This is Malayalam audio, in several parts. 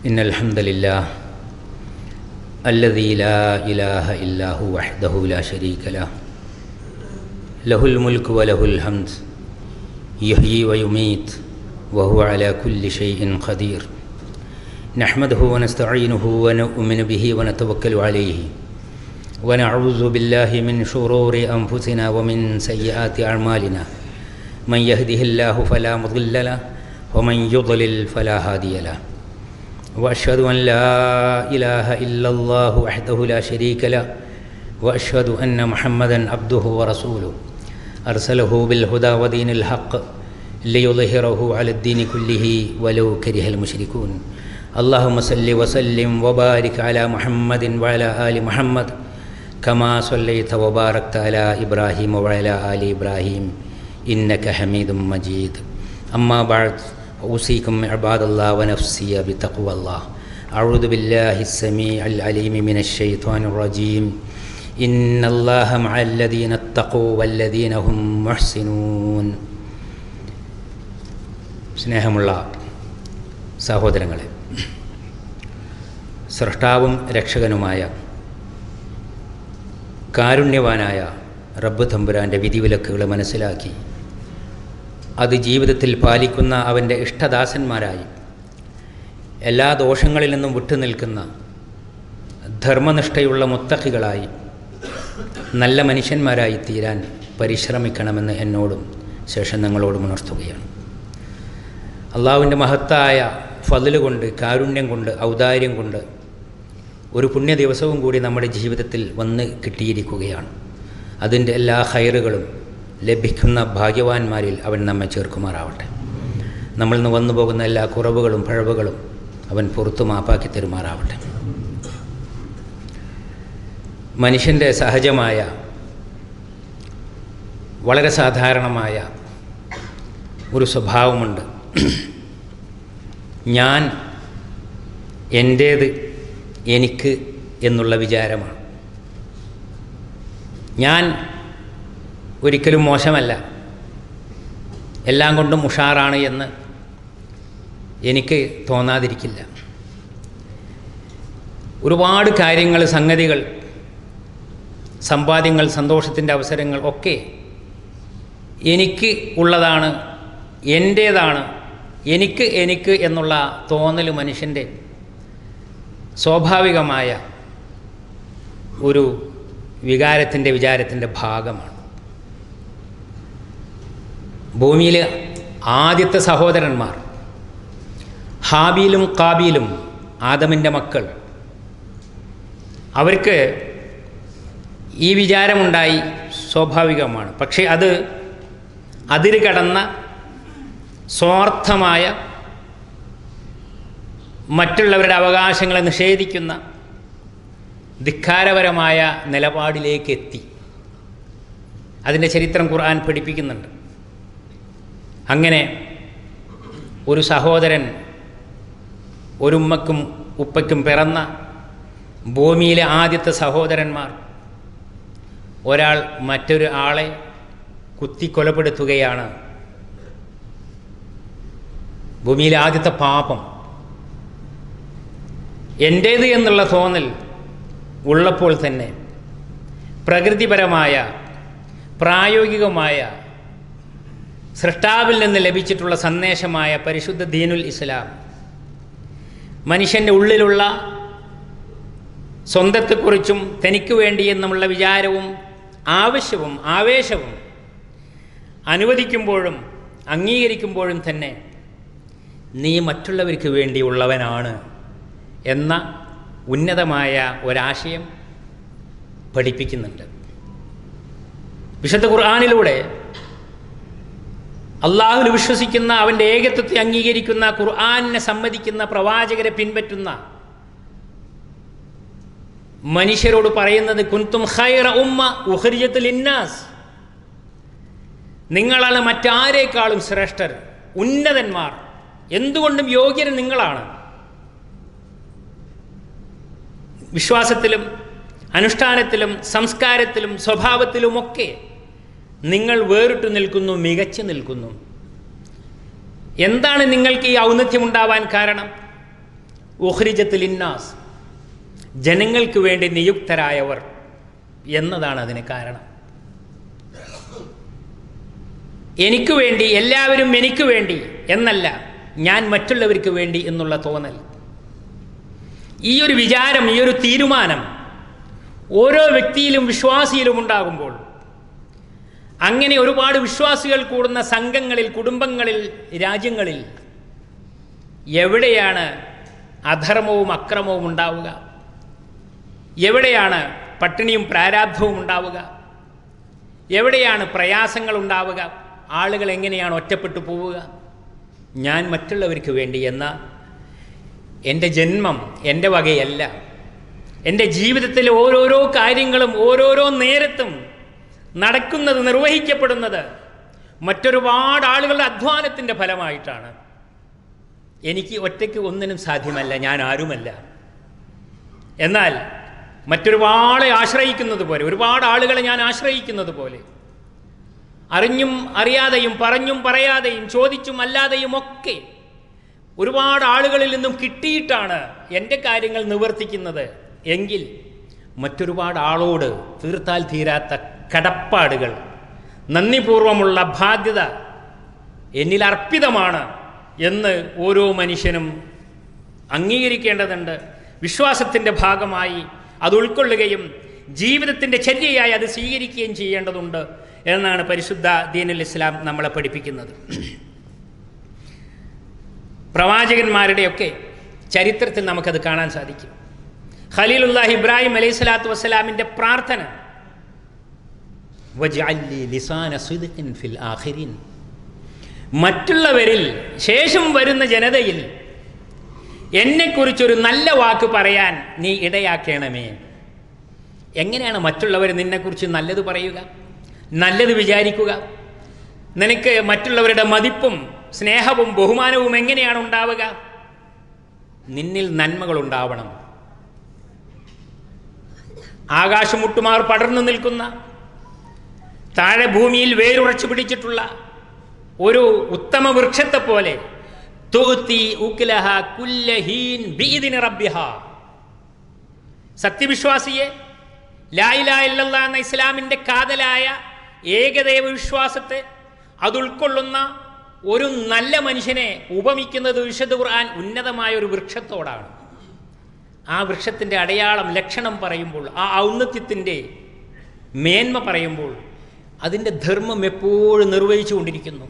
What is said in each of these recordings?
إن الحمد لله الذي لا إله إلا هو وحده لا شريك له. له الملك وله الحمد. يحيي ويميت وهو على كل شيء قدير. نحمده ونستعينه ونؤمن به ونتوكل عليه. ونعوذ بالله من شرور أنفسنا ومن سيئات أعمالنا. من يهده الله فلا مضل له ومن يضلل فلا هادي له. وأشهد أن لا إله إلا الله وحده لا شريك له وأشهد أن محمدا عبده ورسوله. أرسله بالهدى ودين الحق ليظهره على الدين كله ولو كره المشركون. اللهم صل وسلم وبارك على محمد وعلى آل محمد كما صليت وباركت على إبراهيم وعلى آل إبراهيم إنك حميد مجيد. أما بعد أوصيكم عباد الله ونفسي بتقوى الله أعوذ بالله السميع العليم من الشيطان الرجيم إن الله مع الذين اتقوا والذين هم محسنون സ്നേഹമുള്ള സഹോദരങ്ങളെ സൃഷ്ടാവും രക്ഷകനുമായ കാരുണ്യവാനായ റബ്ബ് തമ്പുരാൻ്റെ വിധിവിലക്കുകൾ മനസ്സിലാക്കി അത് ജീവിതത്തിൽ പാലിക്കുന്ന അവന്റെ ഇഷ്ടദാസന്മാരായി. എല്ലാ ദോഷങ്ങളിൽ നിന്നും വിട്ടുനിൽക്കുന്ന ധർമ്മനിഷ്ഠയുള്ള മുത്തഹികളായി നല്ല മനുഷ്യന്മാരായി തീരാൻ പരിശ്രമിക്കണമെന്ന് എന്നോടും ശേഷം നിങ്ങളോടും ഉണർത്തുകയാണ്. അള്ളാഹുവിന്റെ മഹത്തായ ഫതിൽ കൊണ്ട് കാരുണ്യം കൊണ്ട് ഔദാര്യം കൊണ്ട് ഒരു പുണ്യ ദിവസവും കൂടി നമ്മുടെ ജീവിതത്തിൽ വന്ന് കിട്ടിയിരിക്കുകയാണ്. അതിന്റെ എല്ലാ ഹൈറുകളും ലഭിക്കുന്ന ഭാഗ്യവാന്മാരിൽ അവൻ നമ്മെ ചേർക്കുമാറാവട്ടെ. നമ്മൾ നിന്ന് വന്നു പോകുന്ന എല്ലാ കുറവുകളും പഴവുകളും അവൻ പുറത്തു മാപ്പാക്കി തരുമാറാവട്ടെ. മനുഷ്യന്റെ സഹജമായ വളരെ സാധാരണമായ ഒരു സ്വഭാവമുണ്ട്. ഞാൻ എന്റേത് എനിക്ക് എന്നുള്ള വിചാരമാണ്. ഞാൻ ഒരിക്കലും മോശമല്ല. എല്ലാം കൊണ്ടും ഉഷാറാണ് എന്ന് എനിക്ക് തോന്നാതിരിക്കില്ല. ഒരുപാട് കാര്യങ്ങൾ സംഗതികൾ സമ്പാദ്യങ്ങൾ സന്തോഷത്തിന്റെ അവസരങ്ങൾ ഒക്കെ എനിക്ക് ഉള്ളതാണ് എന്റേതാണ് എനിക്ക് എനിക്ക് എന്നുള്ള തോന്നൽ മനുഷ്യന്റെ സ്വാഭാവികമായ ഒരു വികാരത്തിന്റെ വിചാരത്തിന്റെ ഭാഗമാണ്. ഭൂമിയിലെ ആദ്യത്തെ സഹോദരന്മാർ. ഹാബീലും കാബീലും ആദമിന്റെ മക്കൾ. അവർക്ക് ഈ വിചാരമുണ്ടായി സ്വാഭാവികമാണ്. പക്ഷേ അത് അതിര് കടന്ന സ്വാർത്ഥമായ മറ്റുള്ളവരുടെ അവകാശങ്ങളെ നിഷേധിക്കുന്ന ധിക്കാരപരമായ നിലപാടിലേക്ക് എത്തി അതിന്റെ ചരിത്രം ഖുർആൻ പഠിപ്പിക്കുന്നുണ്ട്. അങ്ങനെ ഒരു സഹോദരൻ ഒരുമ്മക്കും ഉപ്പയ്ക്കും പിറന്ന ഭൂമിയിലെ ആദ്യത്തെ സഹോദരന്മാർ ഒരാൾ മറ്റൊരു ആളെ കുത്തിക്കൊലപ്പെടുത്തുകയാണ് ഭൂമിയിലെ ആദ്യത്തെ പാപം. എന്റേത് എന്നുള്ള തോന്നൽ ഉള്ളപ്പോൾ തന്നെ പ്രകൃതിപരമായ പ്രായോഗികമായ സൃഷ്ടാവിൽ നിന്ന് ലഭിച്ചിട്ടുള്ള സന്ദേശമായ പരിശുദ്ധ ദീനുൽ ഇസ്ലാം. മനുഷ്യന്റെ ഉള്ളിലുള്ള സ്വന്തത്തെക്കുറിച്ചും തനിക്ക് വേണ്ടി എന്നുമുള്ള വിചാരവും ആവശ്യവും ആവേശവും അനുവദിക്കുമ്പോഴും അംഗീകരിക്കുമ്പോഴും തന്നെ നീ മറ്റുള്ളവർക്ക് വേണ്ടിയുള്ളവനാണ് എന്ന ഉന്നതമായ ഒരാശയം പഠിപ്പിക്കുന്നുണ്ട്. വിശുദ്ധ ഖുർആാനിലൂടെ അള്ളാഹുൽ വിശ്വസിക്കുന്ന അവന്റെ ഏകത്വത്തെ അംഗീകരിക്കുന്ന ഖുർആാനിനെ സമ്മതിക്കുന്ന പ്രവാചകരെ പിൻപറ്റുന്ന മനുഷ്യരോട് പറയുന്നത് കുന്തും ഖൈറ ഉമ്മ ഉഹരിയത്തുൽ ഇന്നാസ് നിങ്ങളാണ് മറ്റാരേക്കാളും ശ്രേഷ്ഠർ ഉന്നതന്മാർ. എന്തുകൊണ്ടും യോഗ്യർ നിങ്ങളാണ്. വിശ്വാസത്തിലും അനുഷ്ഠാനത്തിലും സംസ്കാരത്തിലും സ്വഭാവത്തിലുമൊക്കെ നിങ്ങൾ വേറിട്ട് നിൽക്കുന്നു മികച്ചു നിൽക്കുന്നു. എന്താണ് നിങ്ങൾക്ക് ഈ ഔന്നത്യമുണ്ടാവാൻ കാരണം? ഉഹ്രിജത്തിൽ ഇന്നാസ്. ജനങ്ങൾക്ക് വേണ്ടി നിയുക്തരായവർ എന്നതാണ് അതിന് കാരണം. എനിക്ക് വേണ്ടി എല്ലാവരും എനിക്ക് വേണ്ടി എന്നല്ല ഞാൻ മറ്റുള്ളവർക്ക് വേണ്ടി എന്നുള്ള തോന്നൽ. ഈ ഒരു വിചാരം ഈ ഒരു തീരുമാനം ഓരോ വ്യക്തിയിലും വിശ്വാസിയിലും ഉണ്ടാകുമ്പോൾ അങ്ങനെ ഒരുപാട് വിശ്വാസികൾ കൂടുന്ന സംഘങ്ങളിൽ കുടുംബങ്ങളിൽ രാജ്യങ്ങളിൽ എവിടെയാണ് അധർമ്മവും അക്രമവും ഉണ്ടാവുക? എവിടെയാണ് പട്ടിണിയും പ്രാരാബ്ധവും ഉണ്ടാവുക? എവിടെയാണ് പ്രയാസങ്ങൾ ഉണ്ടാവുക? ആളുകൾ എങ്ങനെയാണ് ഒറ്റപ്പെട്ടു പോവുക? ഞാൻ മറ്റുള്ളവർക്ക് വേണ്ടി എന്ന എന്റെ ജന്മം എന്റെ വകയല്ല. എന്റെ ജീവിതത്തിലെ ഓരോരോ കാര്യങ്ങളും ഓരോരോ നേരത്തും നടക്കുന്നത് നിർവഹിക്കപ്പെടുന്നത് മറ്റൊരുപാട് ആളുകളുടെ അധ്വാനത്തിന്റെ ഫലമായിട്ടാണ്. എനിക്ക് ഒറ്റയ്ക്ക് ഒന്നിനും സാധ്യമല്ല ഞാൻ ആരുമല്ല. എന്നാൽ മറ്റൊരുപാളെ ആശ്രയിക്കുന്നത് പോലെ ഒരുപാട് ആളുകളെ ഞാൻ ആശ്രയിക്കുന്നത് പോലെ അറിഞ്ഞും അറിയാതെയും പറഞ്ഞും പറയാതെയും ചോദിച്ചും അല്ലാതെയും ഒക്കെ ഒരുപാട് ആളുകളിൽ നിന്നും കിട്ടിയിട്ടാണ് എന്റെ കാര്യങ്ങൾ നിവർത്തിക്കുന്നത്. എങ്കിൽ മറ്റൊരുപാട് ആളോട് തീർത്താൽ തീരാത്ത കടപ്പാടുകൾ. നന്ദിപൂർവമുള്ള ബാധ്യത എന്നിൽ അർപ്പിതമാണ് എന്ന് ഓരോ മനുഷ്യനും അംഗീകരിക്കേണ്ടതുണ്ട്. വിശ്വാസത്തിന്റെ ഭാഗമായി അത് ഉൾക്കൊള്ളുകയും ജീവിതത്തിന്റെ ചര്യയായി അത് സ്വീകരിക്കുകയും ചെയ്യേണ്ടതുണ്ട് എന്നാണ് പരിശുദ്ധ ദീനുൽ ഇസ്ലാം നമ്മളെ പഠിപ്പിക്കുന്നത്. പ്രവാചകന്മാരുടെയൊക്കെ ചരിത്രത്തിൽ നമുക്കത് കാണാൻ സാധിക്കും. ഖലീലുല്ലാഹ് ഇബ്രാഹിം അലൈഹി സ്വലാത്തു വസ്സലാമിന്റെ പ്രാർത്ഥന വജഅല്ലി ലിസാന സുദിൻ ഫിൽ ആഖിരിൻ. മറ്റുള്ളവരിൽ ശേഷം വരുന്ന ജനതയിൽ എന്നെക്കുറിച്ചൊരു നല്ല വാക്ക് പറയാൻ നീ ഇടയാക്കണമേ. എങ്ങനെയാണ് മറ്റുള്ളവർ നിന്നെക്കുറിച്ച് നല്ലത് പറയുക? നല്ലത് വിചാരിക്കുക? നിനക്ക് മറ്റുള്ളവരുടെ മതിപ്പും സ്നേഹവും ബഹുമാനവും എങ്ങനെയാണ് ഉണ്ടാവുക? നിന്നിൽ നന്മകൾ ഉണ്ടാവണം. ആകാശമുട്ടുമാർ പടർന്നു നിൽക്കുന്ന താഴെ ഭൂമിയിൽ വേരുറച്ചു പിടിച്ചിട്ടുള്ള ഒരു ഉത്തമ വൃക്ഷത്തെ പോലെ തുഅ്തി ഉക്ലഹ കുല്ല ഹീൻ ബിഇദ്നി റബ്ബിഹ. സത്യവിശ്വാസിയെ ലായിലായില്ല എന്ന ഇസ്ലാമിന്റെ കാതലായ ഏകദൈവ വിശ്വാസത്തെ അത് ഉൾക്കൊള്ളുന്ന ഒരു നല്ല മനുഷ്യനെ ഉപമിക്കുന്നത് വിശുദ്ധ ഖുർആൻ ഉന്നതമായ ഒരു വൃക്ഷത്തോടാണ്. ആ വൃക്ഷത്തിന്റെ അടയാളം ലക്ഷണം പറയുമ്പോൾ ആ ഔന്നത്യത്തിന്റെ മേന്മ പറയുമ്പോൾ അതിന്റെ ധർമ്മം എപ്പോഴും നിർവഹിച്ചു കൊണ്ടിരിക്കുന്നു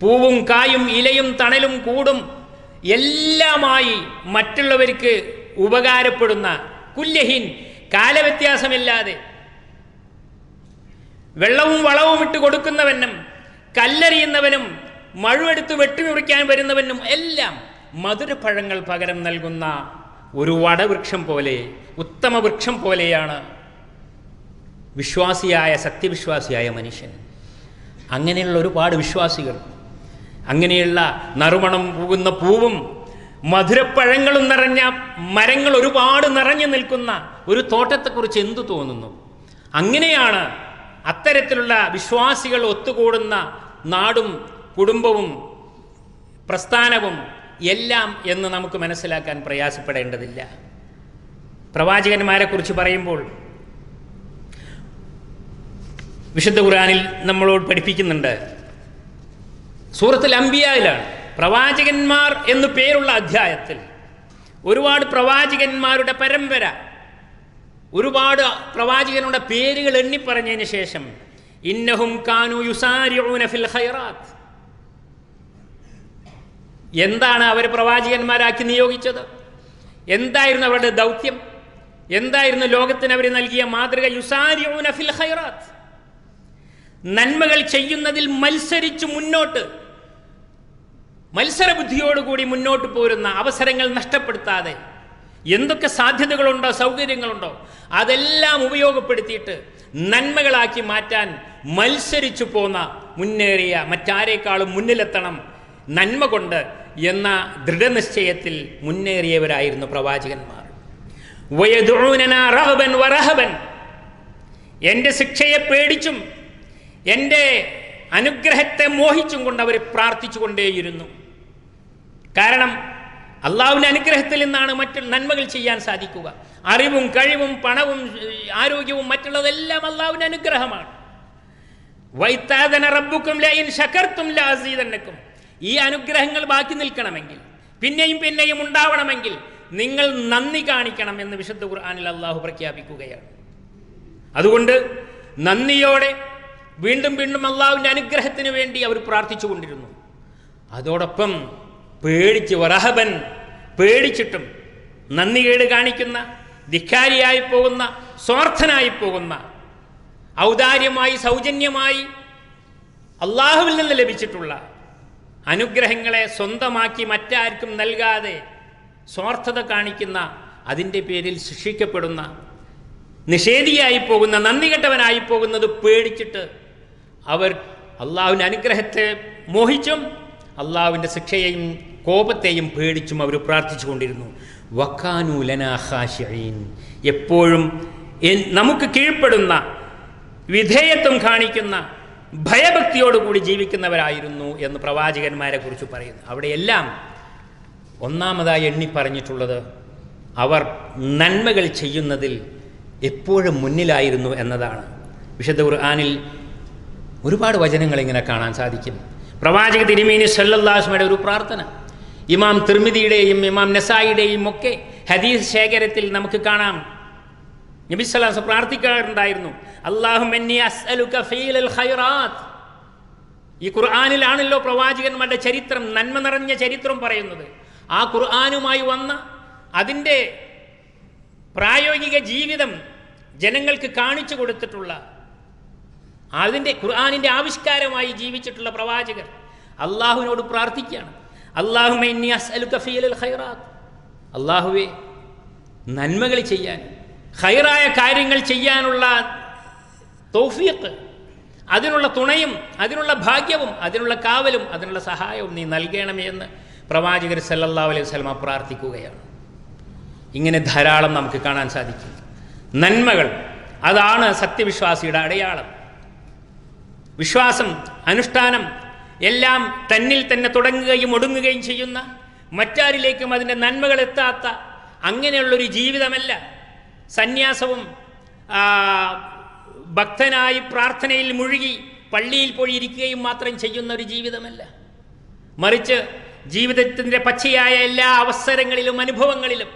പൂവും കായും ഇലയും തണലും കൂടും എല്ലാമായി മറ്റുള്ളവർക്ക് ഉപകാരപ്പെടുന്ന കുല്യഹീൻ കാലവ്യത്യാസമില്ലാതെ വെള്ളവും വളവും ഇട്ട് കൊടുക്കുന്നവനും കല്ലെറിയുന്നവനും മഴുവെടുത്ത് വെട്ടിമുറിക്കാൻ വരുന്നവനും എല്ലാം മധുരപ്പഴങ്ങൾ പകരം നൽകുന്ന ഒരു വടവൃക്ഷം പോലെ ഉത്തമ വൃക്ഷം പോലെയാണ്. വിശ്വാസിയായ സത്യവിശ്വാസിയായ മനുഷ്യൻ. അങ്ങനെയുള്ള ഒരുപാട് വിശ്വാസികൾ. അങ്ങനെയുള്ള നറുമണം പോകുന്ന പൂവും മധുരപ്പഴങ്ങളും നിറഞ്ഞ മരങ്ങൾ ഒരുപാട് നിറഞ്ഞു നിൽക്കുന്ന ഒരു തോട്ടത്തെക്കുറിച്ച് എന്തു തോന്നുന്നു? അങ്ങനെയാണ് അത്തരത്തിലുള്ള വിശ്വാസികൾ ഒത്തുകൂടുന്ന നാടും കുടുംബവും പ്രസ്ഥാനവും എല്ലാം എന്ന് നമുക്ക് മനസ്സിലാക്കാൻ പ്രയാസപ്പെടേണ്ടതില്ല. പ്രവാചകന്മാരെക്കുറിച്ച് പറയുമ്പോൾ വിശുദ്ധ ഖുർആനിൽ നമ്മളോട് പഠിപ്പിക്കുന്നുണ്ട്. സൂറത്തുൽ അംബിയയിലാണ്. പ്രവാചകന്മാർ എന്നു പേരുള്ള അധ്യായത്തിൽ ഒരുപാട് പ്രവാചകന്മാരുടെ പരമ്പര ഒരുപാട് പ്രവാചകനുടെ പേരുകൾ എണ്ണി എണ്ണിപ്പറഞ്ഞതിന് ശേഷം ഇന്നഹും കാനു യുസാരിഊന ഫിൽ ഖൈറാത്ത്. എന്താണ് അവർ പ്രവാചകന്മാരാക്കി നിയോഗിച്ചത്? എന്തായിരുന്നു അവരുടെ ദൗത്യം? എന്തായിരുന്നു ലോകത്തിന് അവർ നൽകിയ മാതൃക? യുസാരിഊന ഫിൽ ഖൈറാത്ത്. നന്മകൾ ചെയ്യുന്നതിൽ മത്സരിച്ചു മുന്നോട്ട്. മത്സരബുദ്ധിയോടുകൂടി മുന്നോട്ട് പോരുന്ന അവസരങ്ങൾ നഷ്ടപ്പെടുത്താതെ എന്തൊക്കെ സാധ്യതകളുണ്ടോ സൗകര്യങ്ങളുണ്ടോ അതെല്ലാം ഉപയോഗപ്പെടുത്തിയിട്ട് നന്മകളാക്കി മാറ്റാൻ മത്സരിച്ചു പോന്ന മുന്നേറിയ മറ്റാരേക്കാളും മുന്നിലെത്തണം നന്മ കൊണ്ട് എന്ന ദൃഢനിശ്ചയത്തിൽ മുന്നേറിയവരായിരുന്നു പ്രവാചകന്മാർ. വറഹബൻ. എന്റെ ശിക്ഷയെ പേടിച്ചും എന്റെ അനുഗ്രഹത്തെ മോഹിച്ചും കൊണ്ട് അവർ പ്രാർത്ഥിച്ചു കൊണ്ടേയിരുന്നു കാരണം അള്ളാഹുവിന്റെ അനുഗ്രഹത്തിൽ നിന്നാണ് മറ്റു നന്മകൾ ചെയ്യാൻ സാധിക്കുക. അറിവും കഴിവും പണവും ആരോഗ്യവും മറ്റുള്ളതെല്ലാം അള്ളാഹുവിന്റെ അനുഗ്രഹമാണ്. വൈത്താദന റബ്ബുക്കും ലൈൻ ശകർത്തും ലാസീതന്നക്കും ഈ അനുഗ്രഹങ്ങൾ ബാക്കി നിൽക്കണമെങ്കിൽ പിന്നെയും പിന്നെയും ഉണ്ടാവണമെങ്കിൽ നിങ്ങൾ നന്ദി കാണിക്കണം എന്ന് വിശുദ്ധ ഖുർആാനിൽ അള്ളാഹു പ്രഖ്യാപിക്കുകയാണ്. അതുകൊണ്ട് നന്ദിയോടെ വീണ്ടും വീണ്ടും അള്ളാഹുവിന്റെ അനുഗ്രഹത്തിന് വേണ്ടി അവർ പ്രാർത്ഥിച്ചു കൊണ്ടിരുന്നു. അതോടൊപ്പം പേടിച്ച് വറഹബൻ പേടിച്ചിട്ടും നന്ദികേട് കാണിക്കുന്ന ധിക്കാരിയായി പോകുന്ന സ്വാർത്ഥനായി പോകുന്ന ഔദാര്യമായി സൗജന്യമായി അള്ളാഹുവിൽ നിന്ന് ലഭിച്ചിട്ടുള്ള അനുഗ്രഹങ്ങളെ സ്വന്തമാക്കി മറ്റാർക്കും നൽകാതെ സ്വാർത്ഥത കാണിക്കുന്ന അതിന്റെ പേരിൽ ശിക്ഷിക്കപ്പെടുന്ന നിഷേധിയായി പോകുന്ന നന്ദി കെട്ടവനായി പോകുന്നത് പേടിച്ചിട്ട് അവർ അള്ളാഹുവിന്റെ അനുഗ്രഹത്തെ മോഹിച്ചും അള്ളാഹുവിന്റെ ശിക്ഷയെയും കോപത്തെയും പേടിച്ചും അവർ പ്രാർത്ഥിച്ചു കൊണ്ടിരുന്നു. വക്കാനൂലനാഹാഷീൻ എപ്പോഴും നമുക്ക് കീഴ്പ്പെടുന്ന വിധേയത്വം കാണിക്കുന്ന ഭയഭക്തിയോടുകൂടി ജീവിക്കുന്നവരായിരുന്നു എന്ന് പ്രവാചകന്മാരെ കുറിച്ച് പറയുന്നു. അവിടെയെല്ലാം ഒന്നാമതായി എണ്ണി പറഞ്ഞിട്ടുള്ളത് അവർ നന്മകൾ ചെയ്യുന്നതിൽ എപ്പോഴും മുന്നിലായിരുന്നു എന്നതാണ്. വിശുദ്ധ ഖുർആനിൽ ഒരുപാട് വചനങ്ങൾ ഇങ്ങനെ കാണാൻ സാധിക്കും. പ്രവാചക തിരുമേനി സല്ലല്ലാസ്മയുടെ ഒരു പ്രാർത്ഥന. ഇമാം തിർമിതിയുടെയും ഇമാം നസായിയുടെയും ഒക്കെ ഹദീസ് ശേഖരത്തിൽ നമുക്ക് കാണാം. നബി സലാസ് പ്രാർത്ഥിക്കാറുണ്ടായിരുന്നു. അള്ളാഹു ഈ ഖുർആാനിലാണല്ലോ പ്രവാചകന്മാരുടെ ചരിത്രം നന്മ നിറഞ്ഞ ചരിത്രം പറയുന്നത്. ആ ഖുർആാനുമായി വന്ന അതിന്റെ പ്രായോഗിക ജീവിതം ജനങ്ങൾക്ക് കാണിച്ചു കൊടുത്തിട്ടുള്ള അതിന്റെ ഖുർആാനിന്റെ ആവിഷ്കാരമായി ജീവിച്ചിട്ടുള്ള പ്രവാചകർ അള്ളാഹുവിനോട് പ്രാർത്ഥിക്കുകയാണ്. ഖൈറാത്ത് അള്ളാഹുവെ നന്മകൾ ചെയ്യാൻ ഹൈറായ കാര്യങ്ങൾ ചെയ്യാനുള്ള തൗഫീഖ് അതിനുള്ള തുണയും അതിനുള്ള ഭാഗ്യവും അതിനുള്ള കാവലും അതിനുള്ള സഹായവും നീ നൽകണമേ എന്ന് പ്രവാചകർ സല്ലല്ലാഹു അലൈഹി സ്വലമ പ്രാർത്ഥിക്കുകയാണ്. ഇങ്ങനെ ധാരാളം നമുക്ക് കാണാൻ സാധിക്കും. നന്മകൾ അതാണ് സത്യവിശ്വാസിയുടെ അടയാളം. വിശ്വാസം അനുഷ്ഠാനം എല്ലാം തന്നിൽ തന്നെ തുടങ്ങുകയും ഒടുങ്ങുകയും ചെയ്യുന്ന മറ്റാരിലേക്കും അതിന്റെ നന്മകൾ എത്താത്ത അങ്ങനെയുള്ളൊരു ജീവിതമല്ല. സന്യാസവും ഭക്തനായി പ്രാർത്ഥനയിൽ മുഴുകി പള്ളിയിൽ പോയി ഇരിക്കുകയും മാത്രം ചെയ്യുന്ന ഒരു ജീവിതമല്ല. മറിച്ച് ജീവിതത്തിന്റെ പച്ചയായ എല്ലാ അവസരങ്ങളിലും അനുഭവങ്ങളിലും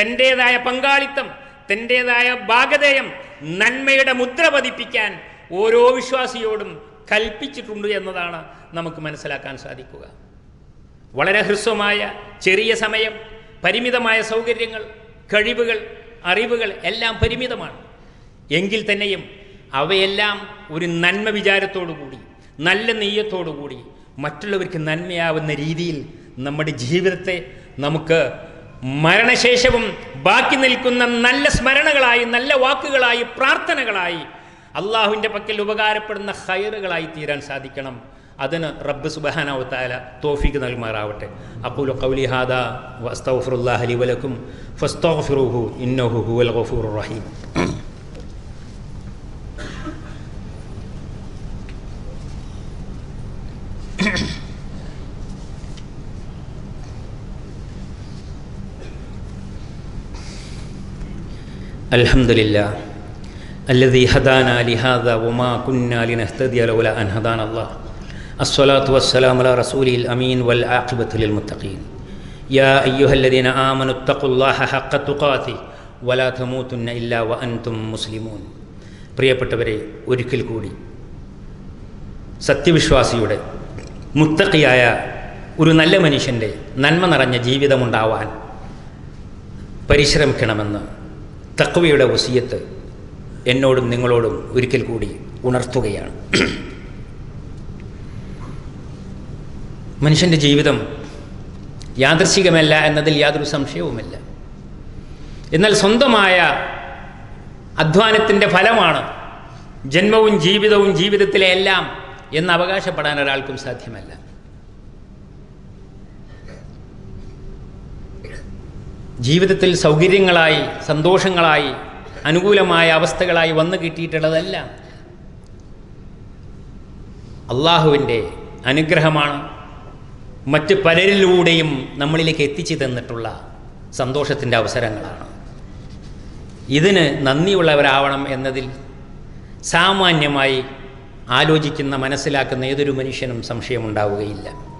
തന്റേതായ പങ്കാളിത്തം തന്റേതായ ഭാഗധേയം നന്മയുടെ മുദ്ര പതിപ്പിക്കാൻ ഓരോ വിശ്വാസിയോടും കൽപ്പിച്ചിട്ടുണ്ട് എന്നതാണ് നമുക്ക് മനസ്സിലാക്കാൻ സാധിക്കുക. വളരെ ഹ്രസ്വമായ ചെറിയ സമയം പരിമിതമായ സൗകര്യങ്ങൾ കഴിവുകൾ അറിവുകൾ എല്ലാം പരിമിതമാണ്. എങ്കിൽ തന്നെയും അവയെല്ലാം ഒരു നന്മ വിചാരത്തോടുകൂടി നല്ല നെയ്യത്തോടുകൂടി മറ്റുള്ളവർക്ക് നന്മയാവുന്ന രീതിയിൽ നമ്മുടെ ജീവിതത്തെ നമുക്ക് മരണശേഷവും ബാക്കി നിൽക്കുന്ന നല്ല സ്മരണകളായി നല്ല വാക്കുകളായി പ്രാർത്ഥനകളായി അള്ളാഹുവിൻ്റെ പക്കൽ ഉപകാരപ്പെടുന്ന ഹയറുകളായി തീരാൻ സാധിക്കണം അതിന് റബ്ബ് സുബഹാനാവു താല തോഫിക്ക് നൽകുമാറാവട്ടെ അഖൂലു ഖൗലി ഹാദാ വസ്തഗ്ഫിറുല്ലാഹ ലി വലക്കും ഫസ്തഗ്ഫിറുഹു ഇന്നഹു ഹുവൽ ഗഫൂറുർ റഹീം الحمد لله അല്ലതി ഹദാന ലിഹാദ ഉമാ കുന്നാലി നഹ്തദി അലൗല അൻ ഹദാൻ അള്ളാഹ് അസ്വലാത്തു വസ്സലാം അല റസൂലിൽ അമീൻ വൽ ആഖിബത്തുൽ മുത്തഖീൻ യാ അയ്യുഹല്ലദീന ആമനു തഖുല്ലാഹ ഹഖ തുഖാതി വലാ തമൂത്തുന്ന ഇല്ലാ വ അൻതും മുസ്ലിമൂൻ പ്രിയപ്പെട്ടവരെ ഒരിക്കൽ കൂടി സത്യവിശ്വാസിയുടെ മുത്തക്കിയായ ഒരു നല്ല മനുഷ്യന്റെ നന്മ നിറഞ്ഞ ജീവിതമുണ്ടാവാൻ പരിശ്രമിക്കണമെന്ന് തക്വയുടെ വസീയത്ത് എന്നോടും നിങ്ങളോടും ഒരിക്കൽ കൂടി ഉണർത്തുകയാണ്. മനുഷ്യന്റെ ജീവിതം യാദൃശികമല്ല എന്നതിൽ യാതൊരു സംശയവുമില്ല. എന്നാൽ സ്വന്തമായ അധ്വാനത്തിന്റെ ഫലമാണ് ജന്മവും ജീവിതവും ജീവിതത്തിലെ എല്ലാം എന്ന് അവകാശപ്പെടാൻ ഒരാൾക്കും സാധ്യമല്ല. ജീവിതത്തിൽ സൗകര്യങ്ങളായി സന്തോഷങ്ങളായി അനുകൂലമായ അവസ്ഥകളായി വന്നു കിട്ടിയിട്ടുള്ളതല്ല. അള്ളാഹുവിന്റെ അനുഗ്രഹമാണ് മറ്റ് പലരിലൂടെയും നമ്മളിലേക്ക് എത്തിച്ചു തന്നിട്ടുള്ള സന്തോഷത്തിന്റെ അവസരങ്ങളാണ്. ഇതിന് നന്ദിയുള്ളവരാവണം എന്നതിൽ സാമാന്യമായി ആലോചിക്കുന്ന മനസ്സിലാക്കുന്ന ഏതൊരു മനുഷ്യനും സംശയമുണ്ടാവുകയില്ല.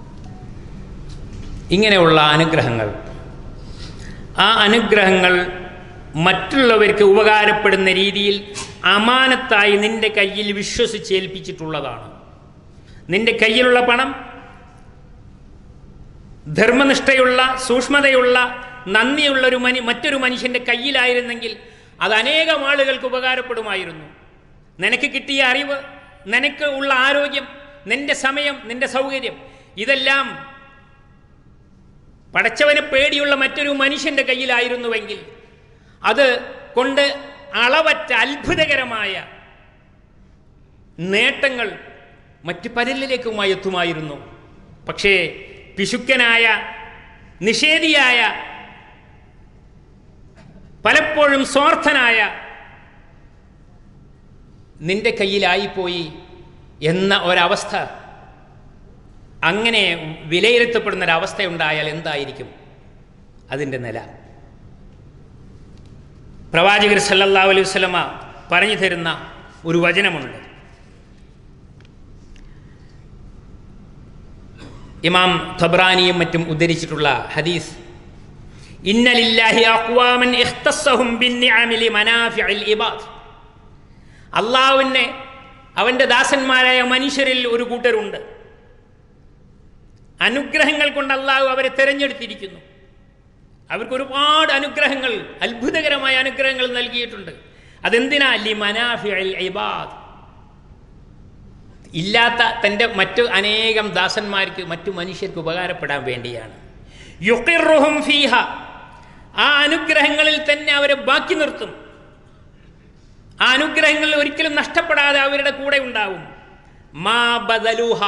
ഇങ്ങനെയുള്ള അനുഗ്രഹങ്ങൾ ആ അനുഗ്രഹങ്ങൾ മറ്റുള്ളവർക്ക് ഉപകാരപ്പെടുന്ന രീതിയിൽ അമാനത്തായി നിന്റെ കയ്യിൽ വിശ്വസിച്ച് ഏൽപ്പിച്ചിട്ടുള്ളതാണ് നിന്റെ കയ്യിലുള്ള പണം ധർമ്മനിഷ്ഠയുള്ള സൂക്ഷ്മതയുള്ള നന്ദിയുള്ള ഒരു മനു മറ്റൊരു മനുഷ്യന്റെ കയ്യിലായിരുന്നെങ്കിൽ അത് അനേകം ആളുകൾക്ക് ഉപകാരപ്പെടുമായിരുന്നു. നിനക്ക് കിട്ടിയ അറിവ് നിനക്ക് ഉള്ള ആരോഗ്യം നിന്റെ സമയം നിന്റെ സൗകര്യം ഇതെല്ലാം പടച്ചവനെ പേടിയുള്ള മറ്റൊരു മനുഷ്യന്റെ കയ്യിലായിരുന്നുവെങ്കിൽ അത് കൊണ്ട് അളവറ്റ അത്ഭുതകരമായ നേട്ടങ്ങൾ മറ്റ് പരലിലേക്കുമായി എത്തുമായിരുന്നു. പക്ഷേ പിശുക്കനായ നിഷേധിയായ പലപ്പോഴും സ്വാർത്ഥനായ നിന്റെ കയ്യിലായിപ്പോയി എന്ന ഒരവസ്ഥ അങ്ങനെ വിലയിരുത്തപ്പെടുന്ന ഒരവസ്ഥ ഉണ്ടായാൽ എന്തായിരിക്കും? അതിന്റെ നില. പ്രവാചകർ സല്ലല്ലാഹു അലൈഹി വസല്ലമ പറഞ്ഞു തരുന്ന ഒരു വചനമുണ്ട്. ഇമാം ഖബ്രാനിയും മറ്റും ഉദ്ധരിച്ചിട്ടുള്ള ഹദീസ് ഇന്നലില്ലാഹി അഖ്വാമൻ ഇഖ്തസ്സഹും ഇബാദ്. അവന്റെ ദാസന്മാരായ മനുഷ്യരിൽ ഒരു കൂട്ടരുണ്ട്. അനുഗ്രഹങ്ങൾ കൊണ്ട് അള്ളാഹു അവരെ തിരഞ്ഞെടുത്തിരിക്കുന്നു. അവർക്ക് ഒരുപാട് അനുഗ്രഹങ്ങൾ അത്ഭുതകരമായ അനുഗ്രഹങ്ങൾ നൽകിയിട്ടുണ്ട്. അതെന്തിനാ? ലി മനാഫിഇൽ ഇബാദ്. ഇല്ലാത്ത തന്റെ മറ്റു അനേകം ദാസന്മാർക്ക് മറ്റു മനുഷ്യർക്ക് ഉപകാരപ്പെടാൻ വേണ്ടിയാണ്. യുക്കിറുഹും ഫീഹ. ആ അനുഗ്രഹങ്ങളിൽ തന്നെ അവരെ ബാക്കി നിർത്തും. ആ അനുഗ്രഹങ്ങൾ ഒരിക്കലും നഷ്ടപ്പെടാതെ അവരുടെ കൂടെ ഉണ്ടാവും. മാ ബദലൂഹ.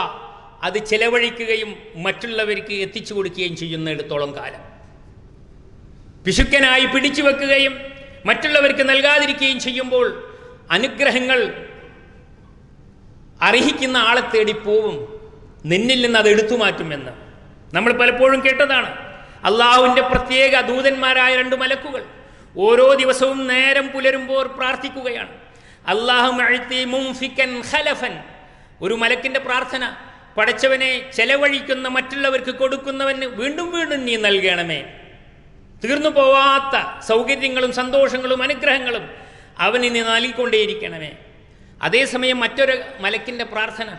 അത് ചെലവഴിക്കുകയും മറ്റുള്ളവർക്ക് എത്തിച്ചു കൊടുക്കുകയും ചെയ്യുന്നിടത്തോളം കാലം. പിശുക്കനായി പിടിച്ചു വെക്കുകയും മറ്റുള്ളവർക്ക് നൽകാതിരിക്കുകയും ചെയ്യുമ്പോൾ അനുഗ്രഹങ്ങൾ അർഹിക്കുന്ന ആളെ തേടി പോവും. നിന്നിൽ നിന്ന് അത് എടുത്തു മാറ്റുമെന്ന്. നമ്മൾ പലപ്പോഴും കേട്ടതാണ്. അള്ളാഹുവിന്റെ പ്രത്യേക ദൂതന്മാരായ രണ്ട് മലക്കുകൾ ഓരോ ദിവസവും നേരം പുലരുമ്പോൾ പ്രാർത്ഥിക്കുകയാണ്. ഖലഫൻ. ഒരു മലക്കിന്റെ പ്രാർത്ഥന പടച്ചവനെ ചെലവഴിക്കുന്ന മറ്റുള്ളവർക്ക് കൊടുക്കുന്നവന് വീണ്ടും വീണ്ടും നീ നൽകണമേ. തീർന്നു പോവാത്ത സൗകര്യങ്ങളും സന്തോഷങ്ങളും അനുഗ്രഹങ്ങളും അവനിനി നൽകിക്കൊണ്ടേയിരിക്കണമേ. അതേസമയം മറ്റൊരു മലക്കിന്റെ പ്രാർത്ഥന.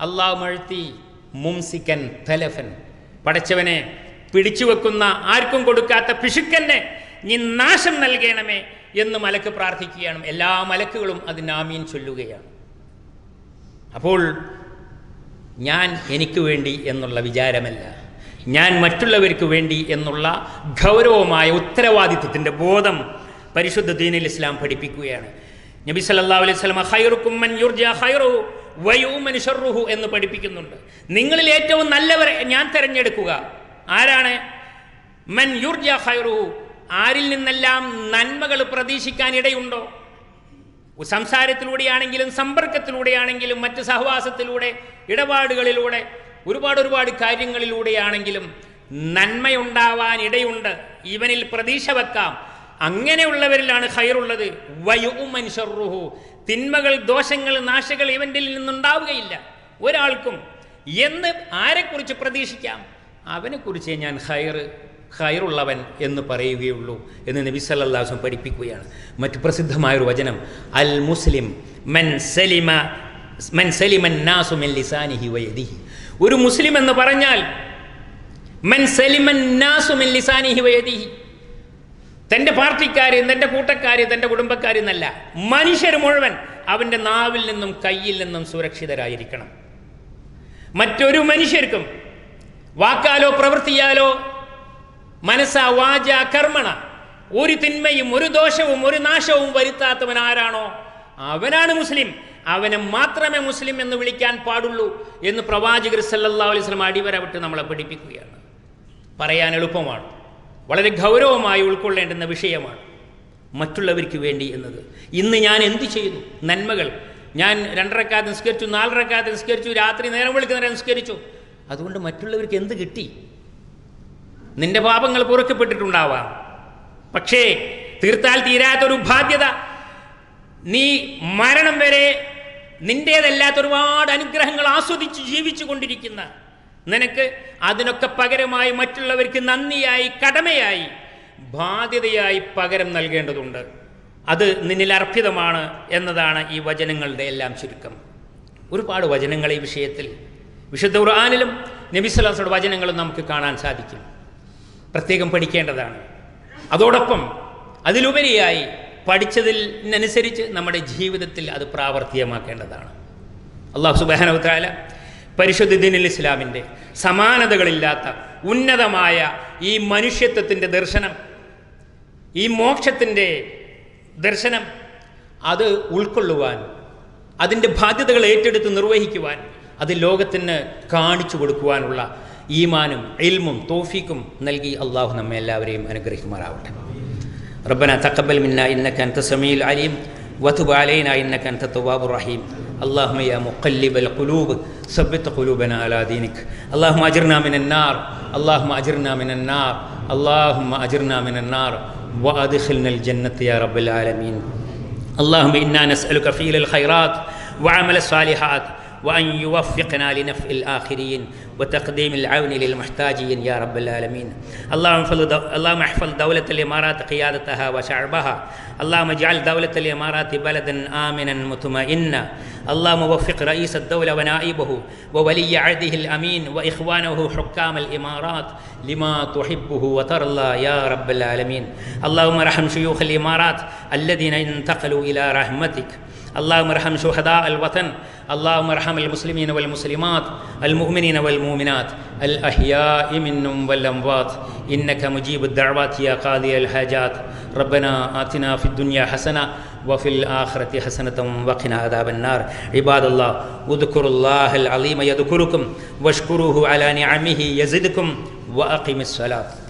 അള്ളാഹു മഴ്ത്തി മുംസിക്കൻ തലഫൻ. പടച്ചവനെ പിടിച്ചു വെക്കുന്ന ആർക്കും കൊടുക്കാത്ത പിശുക്കനെ നീ നാശം നൽകണമേ എന്ന് മലക്ക് പ്രാർത്ഥിക്കുകയാണ്. എല്ലാ മലക്കുകളും അത് നാമീൻ ചൊല്ലുകയാണ്. അപ്പോൾ ഞാൻ എനിക്ക് വേണ്ടി എന്നുള്ള വിചാരമല്ല. ഞാൻ മറ്റുള്ളവർക്ക് വേണ്ടി എന്നുള്ള ഗൗരവമായ ഉത്തരവാദിത്വത്തിന്റെ ബോധം പരിശുദ്ധ ദീനിൽ ഇസ്ലാം പഠിപ്പിക്കുകയാണ്. നബി സല്ലല്ലാഹു അലൈഹി യുർജ ഖൈറുഹു വയുമൻ ശർറുഹു എന്ന് പഠിപ്പിക്കുന്നുണ്ട്. നിങ്ങളിൽ ഏറ്റവും നല്ലവരെ ഞാൻ തിരഞ്ഞെടുക്കുക ആരാണ്? മൻ യുർജ ഹൈറുഹു ആരിൽ നിന്നെല്ലാം നന്മകൾ പ്രതീക്ഷിക്കാൻ ഇടയുണ്ടോ? സംസാരത്തിലൂടെയാണെങ്കിലും സമ്പർക്കത്തിലൂടെയാണെങ്കിലും മറ്റ് സഹവാസത്തിലൂടെ ഇടപാടുകളിലൂടെ ഒരുപാട് ഒരുപാട് കാര്യങ്ങളിലൂടെയാണെങ്കിലും നന്മയുണ്ടാവാൻ ഇടയുണ്ട്. ഇവനിൽ പ്രതീക്ഷ വെക്കാം. അങ്ങനെയുള്ളവരിലാണ് ഹൈറുള്ളത് വയുമൻ ഷർറുഹു തിന്മകൾ ദോഷങ്ങൾ നാശകൾ ഇവന്റെ നിന്നുണ്ടാവുകയില്ല. ഒരാൾക്കും എന്ന് ആരെക്കുറിച്ച് പ്രതീക്ഷിക്കാം? അവനെക്കുറിച്ച് ഞാൻ ഹൈർ ഹൈറുള്ളവൻ എന്ന് പറയുകയുള്ളൂ എന്ന് നബി സല്ലാസ്വം പഠിപ്പിക്കുകയാണ്. മറ്റു പ്രസിദ്ധമായൊരു വചനം അൽ മുസ്ലിം മൻ സലിമ മൻ സലിമൻ നാസു മിൻ ലിസാനിഹി വയദിഹി ഒരു മുസ്ലിം എന്ന് പറഞ്ഞാൽ മൻ സലിമൻ നാസു മിൻ ലിസാനിഹി വയദിഹി. തന്റെ പാർട്ടിക്കാർ തന്റെ കൂട്ടക്കാർ തന്റെ കുടുംബക്കാർ എന്നല്ല മനുഷ്യർ മുഴുവൻ അവന്റെ നാവിൽ നിന്നും കയ്യിൽ നിന്നും സുരക്ഷിതരായിരിക്കണം. മറ്റൊരു മനുഷ്യർക്കും വാക്കാലോ പ്രവൃത്തിയാലോ മനസ്സ വാച കർമ്മണ ഒരു തിന്മയും ഒരു ദോഷവും ഒരു നാശവും വരുത്താത്തവൻ ആരാണോ? അവനാണ് മുസ്ലിം. അവനെ മാത്രമേ മുസ്ലിം എന്ന് വിളിക്കാൻ പാടുള്ളൂ എന്ന് പ്രവാചകർ സല്ലാ അലൈഹി വസല്ലം അടിവര വിട്ട് നമ്മളെ പഠിപ്പിക്കുകയാണ്. പറയാൻ എളുപ്പമാണ്. വളരെ ഗൗരവമായി ഉൾക്കൊള്ളേണ്ടുന്ന വിഷയമാണ് മറ്റുള്ളവർക്ക് വേണ്ടി എന്നത്. ഇന്ന് ഞാൻ എന്ത് ചെയ്യുന്നു? നന്മകൾ. ഞാൻ രണ്ടരക്കാത്ത് നിസ്കരിച്ചു നാലരക്കാത്ത് നിസ്കരിച്ചു രാത്രി നേരം വിളിക്കുന്നവരെ നിസ്കരിച്ചു. അതുകൊണ്ട് മറ്റുള്ളവർക്ക് എന്ത് കിട്ടി? നിന്റെ പാപങ്ങൾ പുറക്കപ്പെട്ടിട്ടുണ്ടാവാം. പക്ഷേ തീർത്താൽ തീരാത്തൊരു ബാധ്യത. നീ മരണം വരെ നിന്റേതല്ലാത്ത ഒരുപാട് അനുഗ്രഹങ്ങൾ ആസ്വദിച്ച് ജീവിച്ചു കൊണ്ടിരിക്കുന്ന നിനക്ക് അതിനൊക്കെ പകരമായി മറ്റുള്ളവർക്ക് നന്ദിയായി കടമയായി ബാധ്യതയായി പകരം നൽകേണ്ടതുണ്ട്. അത് നിന്നിൽ അർപ്പിതമാണ് എന്നതാണ് ഈ വചനങ്ങളുടെ എല്ലാം ചുരുക്കം. ഒരുപാട് വചനങ്ങൾ ഈ വിഷയത്തിൽ. വിശുദ്ധ ഖുർആാനിലും നബിസ്വലാസയുടെ വചനങ്ങളും നമുക്ക് കാണാൻ സാധിക്കും. പ്രത്യേകം പഠിക്കേണ്ടതാണ്. അതോടൊപ്പം അതിലുപരിയായി പഠിച്ചതിനനുസരിച്ച് നമ്മുടെ ജീവിതത്തിൽ അത് പ്രാവർത്തികമാക്കേണ്ടതാണ്. അള്ളാഹു സുബാനവത്താല പരിശുദ്ധ ദീനുൽ ഇസ്ലാമിന്റെ സമാനതകളില്ലാത്ത ഉന്നതമായ ഈ മനുഷ്യത്വത്തിന്റെ ദർശനം ഈ മോക്ഷത്തിന്റെ ദർശനം അത് ഉൾക്കൊള്ളുവാൻ അതിന്റെ ബാധ്യതകൾ ഏറ്റെടുത്ത് നിർവഹിക്കുവാൻ അത് ലോകത്തിന് കാണിച്ചു കൊടുക്കുവാനുള്ള ഈമാനും ഇൽമും തോഫീക്കും നൽകി അള്ളാഹു നമ്മെ എല്ലാവരെയും അനുഗ്രഹിക്കുമാറാവട്ടെ. ربنا تقبل منا إنك أنت السميع العليم وتب علينا إنك أنت التواب الرحيم. اللهم يا مقلب القلوب ثبت قلوبنا على دينك. اللهم أجرنا من النار. اللهم أجرنا من النار. اللهم أجرنا من النار. وأدخلنا الجنة يا رب العالمين. اللهم إنا نسألك فعل الخيرات وعمل الصالحات وأن يوفقنا لنفع الآخرين. وتقديم العون للمحتاجين يا رب العالمين. اللهم احفظ. اللهم احفظ دولة الإمارات قيادتها وشعبها. اللهم اجعل دولة الإمارات بلدا آمنا مطمئنا. اللهم وفق رئيس الدولة ونائبه وولي عهده الأمين وإخوانه حكام الإمارات لما تحبه وترضى يا رب العالمين. اللهم ارحم شيوخ الإمارات الذين انتقلوا إلى رحمتك. اللهم ارحم شهداء الوطن اللهم ارحم المسلمين والمسلمات المؤمنين والمؤمنات الأحياء منهم والأموات. إنك مجيب الدعوات يا قاضي الحاجات. ربنا آتنا في الدنيا حسنة وفي الآخرة حسنة وقنا عذاب النار. عباد الله اذكروا الله العظيم يذكركم واشكروه على نعمه يزدكم وأقم الصلاة.